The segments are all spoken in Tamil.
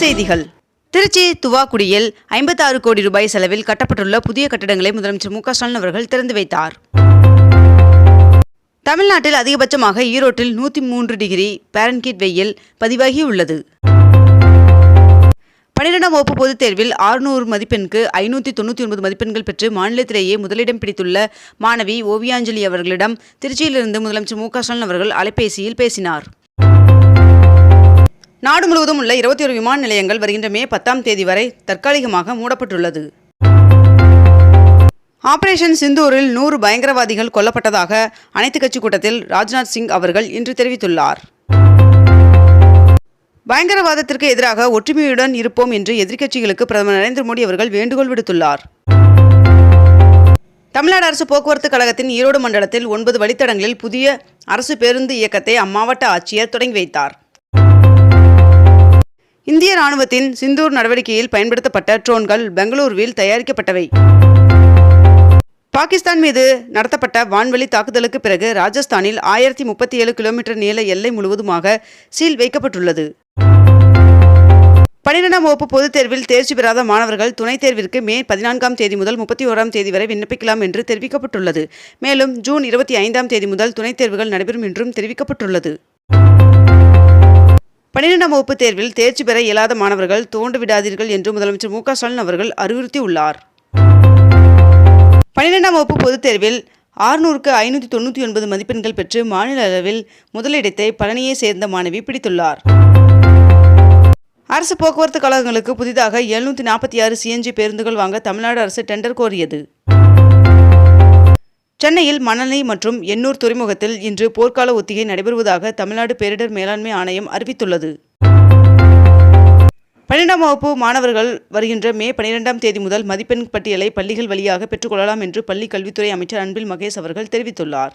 செய்திகள். திருச்சி துவாக்குடியில் ஐம்பத்தாறு கோடி ரூபாய் செலவில் கட்டப்பட்டுள்ள புதிய கட்டடங்களை முதலமைச்சர் மு க ஸ்டாலின் அவர்கள் திறந்து வைத்தார். தமிழ்நாட்டில் அதிகபட்சமாக ஈரோட்டில் நூற்றி மூன்று டிகிரி பாரன்கீட் வெயில் பதிவாகியுள்ளது பன்னிரெண்டாம் வகுப்பு பொதுத் தேர்வில் ஆறுநூறு மதிப்பெண்க்கு ஐநூற்றி தொண்ணூற்றி ஒன்பது மதிப்பெண்கள் பெற்று மாநிலத்திலேயே முதலிடம் பிடித்துள்ள மாணவி ஓவியாஞ்சலி அவர்களிடம் திருச்சியிலிருந்து முதலமைச்சர் மு க ஸ்டாலின் அவர்கள் அலைபேசியில் பேசினார். நாடு முழுவதும் உள்ள இருபத்தி ஒரு விமான நிலையங்கள் வருகின்ற மே பத்தாம் தேதி வரை தற்காலிகமாக மூடப்பட்டுள்ளது. ஆபரேஷன் சிந்தூரில் நூறு பயங்கரவாதிகள் கொல்லப்பட்டதாக அனைத்துக் கட்சி கூட்டத்தில் ராஜ்நாத் சிங் அவர்கள் இன்று தெரிவித்துள்ளார். பயங்கரவாதத்திற்கு எதிராக ஒற்றுமையுடன் இருப்போம் என்று எதிர்க்கட்சிகளுக்கு பிரதமர் நரேந்திர மோடி அவர்கள் வேண்டுகோள் விடுத்துள்ளார். தமிழ்நாடு அரசு போக்குவரத்து கழகத்தின் ஈரோடு மண்டலத்தில் ஒன்பது வழித்தடங்களில் புதிய அரசு பேருந்து இயக்கத்தை அம்மாவட்ட ஆட்சியர் தொடங்கி வைத்தார். இந்திய ராணுவத்தின் சிந்தூர் நடவடிக்கையில் பயன்படுத்தப்பட்ட ட்ரோன்கள் பெங்களூருவில் தயாரிக்கப்பட்டவை. பாகிஸ்தான் மீது நடத்தப்பட்ட வான்வெளி தாக்குதலுக்கு பிறகு ராஜஸ்தானில் ஆயிரத்தி முப்பத்தி ஏழு கிலோமீட்டர் நீள எல்லை முழுவதுமாக சீல் வைக்கப்பட்டுள்ளது. பன்னிரெண்டாம் வகுப்பு பொதுத் தேர்வில் தேர்ச்சி பெறாத மாணவர்கள் துணைத் தேர்விற்கு மே பதினான்காம் தேதி முதல் முப்பத்தி ஓராம் தேதி வரை விண்ணப்பிக்கலாம் என்று தெரிவிக்கப்பட்டுள்ளது. மேலும் ஜூன் இருபத்தி ஐந்தாம் தேதி முதல் துணைத் தேர்வுகள் நடைபெறும் என்றும் தெரிவிக்கப்பட்டுள்ளது. பன்னிரெண்டாம் வகுப்பு தேர்வில் தேர்ச்சி பெற இயலாத மாணவர்கள் தோண்டு விடாதீர்கள் என்று முதலமைச்சர் மு க ஸ்டாலின் அவர்கள் அறிவுறுத்தியுள்ளார். பன்னிரெண்டாம் வகுப்பு பொதுத் தேர்வில் ஆறுநூறுக்கு ஐநூற்றி தொண்ணூற்றி ஒன்பது மதிப்பெண்கள் பெற்று மாநில அளவில் முதலிடத்தை பழனியை சேர்ந்த மாணவி பிடித்துள்ளார். அரசு போக்குவரத்து கழகங்களுக்கு புதிதாக எழுநூற்றி நாற்பத்தி ஆறு சிஎன்ஜி பேருந்துகள் வாங்க தமிழ்நாடு அரசு டெண்டர் கோரியது. சென்னையில் மணலை மற்றும் எண்ணூர் துறைமுகத்தில் இன்று போர்க்கால ஒத்திகை நடைபெறுவதாக தமிழ்நாடு பேரிடர் மேலாண்மை ஆணையம் அறிவித்துள்ளது. பன்னிரெண்டாம் வகுப்பு மாணவர்கள் வருகின்ற மே பன்னிரெண்டாம் தேதி முதல் மதிப்பெண் பட்டியலை பள்ளிகள் வழியாக பெற்றுக்கொள்ளலாம் என்று பள்ளி கல்வித்துறை அமைச்சர் அன்பில் மகேஷ் அவர்கள் தெரிவித்துள்ளார்.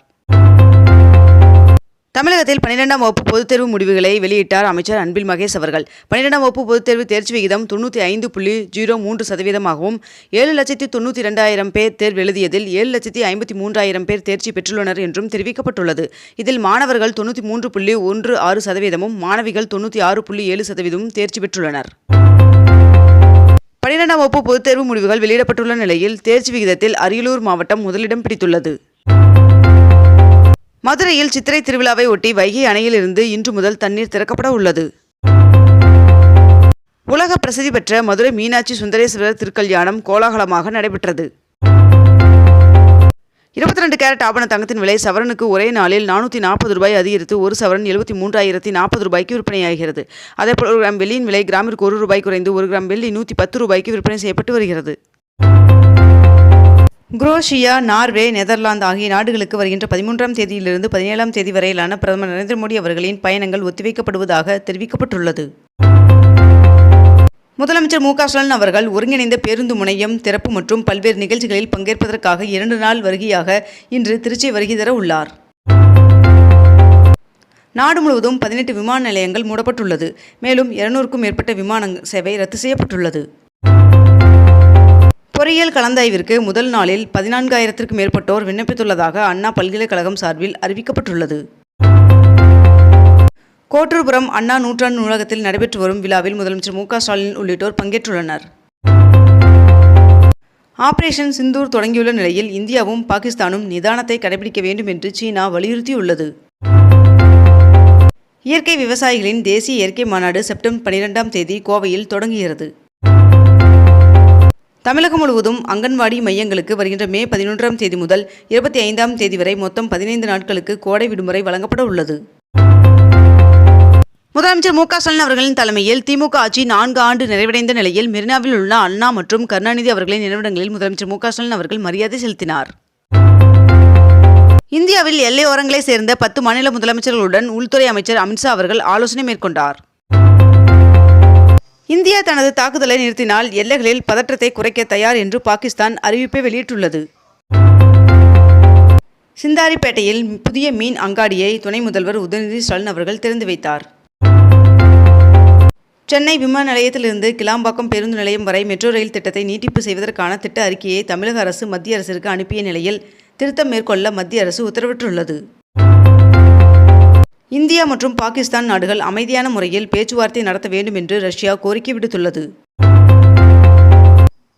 தமிழகத்தில் பன்னிரெண்டாம் வகுப்பு பொதுத் தேர்வு முடிவுகளை வெளியிட்டார் அமைச்சர் அன்பில் மகேஷ் அவர்கள். பன்னிரெண்டாம் வகுப்பு பொதுத் தேர்வு தேர்ச்சி விகிதம் தொண்ணூற்றி ஐந்து புள்ளி ஜீரோ மூன்று சதவீதமாகவும் ஏழு லட்சத்தி தொண்ணூற்றி இரண்டாயிரம் பேர் தேர்வு எழுதியதில் ஏழு லட்சத்தி ஐம்பத்தி மூன்றாயிரம் பேர் தேர்ச்சி பெற்றுள்ளனர் என்றும் தெரிவிக்கப்பட்டுள்ளது. இதில் மாணவர்கள் தொண்ணூற்றி மூன்று புள்ளி ஒன்று ஆறு சதவீதமும் மாணவிகள் தொண்ணூற்றி ஆறு புள்ளி ஏழு சதவீதமும் தேர்ச்சி பெற்றுள்ளனர். பன்னிரெண்டாம் வகுப்பு பொதுத் தேர்வு முடிவுகள் வெளியிடப்பட்டுள்ள நிலையில் தேர்ச்சி விகிதத்தில் அரியலூர் மாவட்டம் முதலிடம் பிடித்துள்ளது. மதுரையில் சித்திரை திருவிழாவை ஒட்டி வைகை அணையிலிருந்து இன்று முதல் தண்ணீர் திறக்கப்பட உள்ளது. உலக பிரசித்தி பெற்ற மதுரை மீனாட்சி சுந்தரேஸ்வரர் திருக்கல்யாணம் கோலாகலமாக நடைபெற்றது. இருபத்தி ரெண்டு கேரட் ஆபண தங்கத்தின் விலை சவரனுக்கு ஒரே நாளில் நானூற்றி நாற்பது ரூபாய் அதிகரித்து ஒரு சவரன் எழுபத்தி மூன்றாயிரத்தி நாற்பது ரூபாய்க்கு விற்பனையாகிறது. அதேபோல் ஒரு கிராம் வெள்ளியின் விலை கிராமிற்கு ஒரு ரூபாய் குறைந்து ஒரு கிராம் வெள்ளி நூற்றி பத்து ரூபாய்க்கு விற்பனை செய்யப்பட்டு வருகிறது. குரோஷியா நார்வே நெதர்லாந்து ஆகிய நாடுகளுக்கு வருகின்ற பதிமூன்றாம் தேதியிலிருந்து பதினேழாம் தேதி வரையிலான பிரதமர் நரேந்திர மோடி அவர்களின் பயணங்கள் ஒத்திவைக்கப்படுவதாக தெரிவிக்கப்பட்டுள்ளது. முதலமைச்சர் மு க ஸ்டாலின் அவர்கள் ஒருங்கிணைந்த பேருந்து முனையம் திறப்பு மற்றும் பல்வேறு நிகழ்ச்சிகளில் பங்கேற்பதற்காக இரண்டு நாள் வருகையாக இன்று திருச்சி வருகை தர உள்ளார். நாடு முழுவதும் பதினெட்டு விமான நிலையங்கள் மூடப்பட்டுள்ளது. மேலும் இருநூறுக்கும் மேற்பட்ட விமான சேவை ரத்து செய்யப்பட்டுள்ளது. பொறியியல் கலந்தாய்விற்கு முதல் நாளில் பதினான்காயிரத்திற்கும் மேற்பட்டோர் விண்ணப்பித்துள்ளதாக அண்ணா பல்கலைக்கழகம் சார்பில் அறிவிக்கப்பட்டுள்ளது. கோட்டூர்புரம் அண்ணா நூற்றாண்டு நூலகத்தில் நடைபெற்று வரும் விழாவில் முதலமைச்சர் மு ஸ்டாலின் உள்ளிட்டோர் பங்கேற்றுள்ளனர். ஆபரேஷன் சிந்தூர் தொடங்கியுள்ள நிலையில் இந்தியாவும் பாகிஸ்தானும் நிதானத்தை கடைபிடிக்க வேண்டும் என்று சீனா வலியுறுத்தியுள்ளது. இயற்கை விவசாயிகளின் தேசிய இயற்கை மாநாடு செப்டம்பர் பனிரெண்டாம் தேதி கோவையில் தொடங்குகிறது. தமிழகம் முழுவதும் அங்கன்வாடி மையங்களுக்கு வருகின்ற மே பதினொன்றாம் தேதி முதல் இருபத்தி ஐந்தாம் தேதி வரை மொத்தம் பதினைந்து நாட்களுக்கு கோடை விடுமுறை வழங்கப்பட உள்ளது. முதலமைச்சர் மு க ஸ்டாலின் அவர்களின் தலைமையில் திமுக ஆட்சி நான்கு ஆண்டு நிறைவடைந்த நிலையில் மெரினாவில் உள்ள அண்ணா மற்றும் கருணாநிதி அவர்களின் நினைவிடங்களில் முதலமைச்சர் மு க ஸ்டாலின் அவர்கள் மரியாதை செலுத்தினார். இந்தியாவில் எல்லையோரங்களைச் சேர்ந்த பத்து மாநில முதலமைச்சர்களுடன் உள்துறை அமைச்சர் அமித்ஷா அவர்கள் ஆலோசனை மேற்கொண்டார். இந்தியா தனது தாக்குதலை நிறுத்தினால் எல்லைகளில் பதற்றத்தை குறைக்க தயார் என்று பாகிஸ்தான் அறிவிப்பை வெளியிட்டுள்ளது. சிந்தாரிப்பேட்டையில் புதிய மீன் அங்காடியை துணை முதல்வர் உதயநிதி ஸ்டாலின் அவர்கள் திறந்து வைத்தார். சென்னை விமான நிலையத்திலிருந்து கிளாம்பாக்கம் பேருந்து நிலையம் வரை மெட்ரோ ரயில் திட்டத்தை நீட்டிப்பு செய்வதற்கான திட்ட அறிக்கையை தமிழக அரசு மத்திய அரசிற்கு அனுப்பிய நிலையில் திருத்தம் மேற்கொள்ள மத்திய அரசு உத்தரவிட்டுள்ளது. இந்தியா மற்றும் பாகிஸ்தான் நாடுகள் அமைதியான முறையில் பேச்சுவார்த்தை நடத்த வேண்டும் என்று ரஷ்யா கோரிக்கை விடுத்துள்ளது.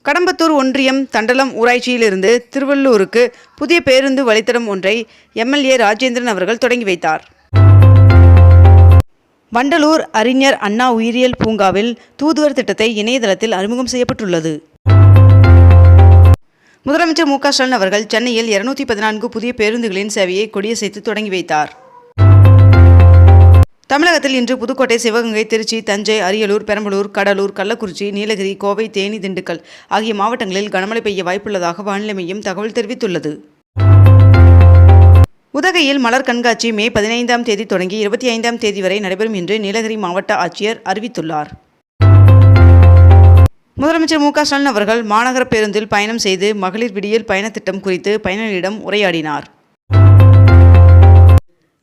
கடம்பத்தூர் ஒன்றியம் தண்டலம் ஊராட்சியிலிருந்து திருவள்ளூருக்கு புதிய பேருந்து வழித்தடம் ஒன்றை எம்எல்ஏ ராஜேந்திரன் அவர்கள் தொடங்கி வைத்தார். வண்டலூர் அறிஞர் அண்ணா உயிரியல் பூங்காவில் தூதுவர் திட்டத்தை இணையதளத்தில் அறிமுகம் செய்யப்பட்டுள்ளது. முதலமைச்சர் மு க ஸ்டாலின் அவர்கள் சென்னையில் இருநூத்தி பதினான்கு புதிய பேருந்துகளின் சேவையை கொடியசைத்து தொடங்கி வைத்தார். தமிழகத்தில் இன்று புதுக்கோட்டை சிவகங்கை திருச்சி தஞ்சை அரியலூர் பெரம்பலூர் கடலூர் கள்ளக்குறிச்சி நீலகிரி கோவை தேனி திண்டுக்கல் ஆகிய மாவட்டங்களில் கனமழை பெய்ய வாய்ப்புள்ளதாக வானிலை மையம் தகவல் தெரிவித்துள்ளது. உதகையில் மலர் கண்காட்சி மே பதினைந்தாம் தேதி தொடங்கி இருபத்தி ஐந்தாம் தேதி வரை நடைபெறும் என்று நீலகிரி மாவட்ட ஆட்சியர் அறிவித்துள்ளார். முதலமைச்சர் மு க ஸ்டாலின் அவர்கள் மாநகர பேருந்தில் பயணம் செய்து மகளிர் விடியல் பயணத்திட்டம் குறித்து பயணிகளிடம் உரையாடினார்.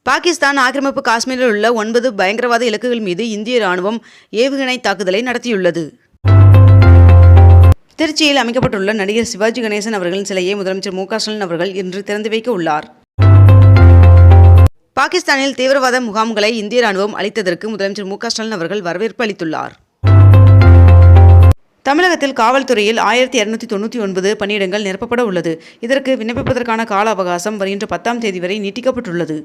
பாகிஸ்தான் ஆக்கிரமிப்பு காஷ்மீரில் உள்ள ஒன்பது பயங்கரவாத இலக்குகள் மீது இந்திய ராணுவம் ஏவுகணை தாக்குதலை நடத்தியுள்ளது. திருச்சியில் அமைக்கப்பட்டுள்ள நடிகர் சிவாஜி கணேசன் அவர்களின் சிலையை முதலமைச்சர் மு ஸ்டாலின் அவர்கள் இன்று திறந்து வைக்க உள்ளார். பாகிஸ்தானில் தீவிரவாத முகாம்களை இந்திய ராணுவம் அளித்ததற்கு முதலமைச்சர் மு ஸ்டாலின் அவர்கள் வரவேற்பு அளித்துள்ளார். தமிழகத்தில் காவல்துறையில் ஆயிரத்தி இருநூத்தி தொண்ணூற்றி ஒன்பது பணியிடங்கள் நிரப்பப்பட உள்ளது. இதற்கு விண்ணப்பிப்பதற்கான கால அவகாசம் வருகின்ற பத்தாம் தேதி வரை நீட்டிக்கப்பட்டுள்ளது.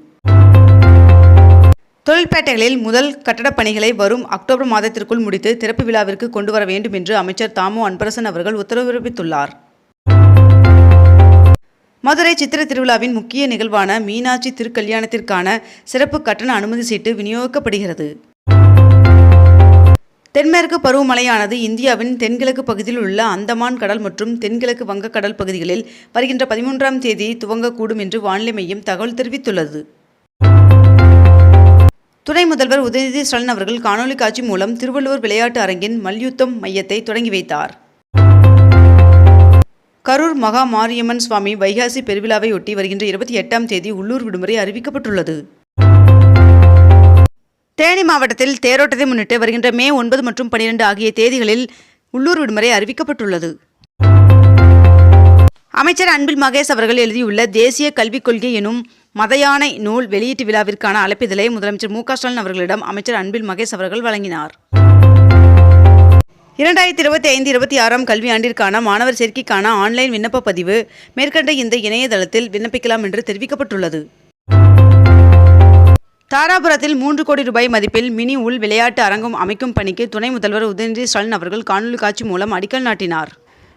தொழில்பேட்டைகளில் முதல் கட்டடப் பணிகளை வரும் அக்டோபர் மாதத்திற்குள் முடித்து திறப்பு விழாவிற்கு கொண்டு வர வேண்டும் என்று அமைச்சர் தாமு அன்பரசன் அவர்கள் உத்தரவு பிறப்பித்துள்ளார் மதுரை சித்திர திருவிழாவின் முக்கிய நிகழ்வான மீனாட்சி திருக்கல்யாணத்திற்கான சிறப்பு கட்டண அனுமதி சீட்டு விநியோகிக்கப்படுகிறது. தென்மேற்கு பருவமழையானது இந்தியாவின் தென்கிழக்கு பகுதியில் உள்ள அந்தமான் கடல் மற்றும் தென்கிழக்கு வங்கக்கடல் பகுதிகளில் வருகின்ற பதிமூன்றாம் தேதி துவங்கக்கூடும் என்று வானிலை மையம் தகவல் தெரிவித்துள்ளது. துணை முதல்வர் உதயநிதி ஸ்டாலின் அவர்கள் காணொலி காட்சி மூலம் திருவள்ளுவர் விளையாட்டு அரங்கின் மல்யுத்தம் மையத்தை தொடங்கி வைத்தார். கரூர் மகா மாரியம்மன் சுவாமி வைகாசி பெருவிழாவையொட்டி வருகின்ற இருபத்தி எட்டாம் தேதி உள்ளூர் விடுமுறை அறிவிக்கப்பட்டுள்ளது. தேனி மாவட்டத்தில் தேரோட்டத்தை முன்னிட்டு வருகின்ற மே ஒன்பது மற்றும் பனிரெண்டு ஆகிய தேதிகளில் உள்ளூர் விடுமுறை அறிவிக்கப்பட்டுள்ளது. அமைச்சர் அன்பில் மகேஷ் அவர்கள் எழுதியுள்ள தேசிய கல்விக் கொள்கை எனும் மதயானை நூல் வெளியீட்டு விழாவிற்கான அழைப்பிதழை முதலமைச்சர் மு ஸ்டாலின் அவர்களிடம் அமைச்சர் அன்பில் மகேஷ் அவர்கள் வழங்கினார். இரண்டாயிரத்தி இருபத்தி ஐந்து இருபத்தி ஆறாம் கல்வியாண்டிற்கான மாணவர் சேர்க்கைக்கான ஆன்லைன் விண்ணப்ப பதிவு மேற்கண்ட இந்த இணையதளத்தில் விண்ணப்பிக்கலாம் என்று தெரிவிக்கப்பட்டுள்ளது. தாராபுரத்தில் மூன்று கோடி ரூபாய் மதிப்பில் மினி உள் விளையாட்டு அரங்கம் அமைக்கும் பணிக்கு துணை முதல்வர் உதயநிதி ஸ்டாலின் அவர்கள் காணொலி காட்சி மூலம் அடிக்கல் நாட்டினார்.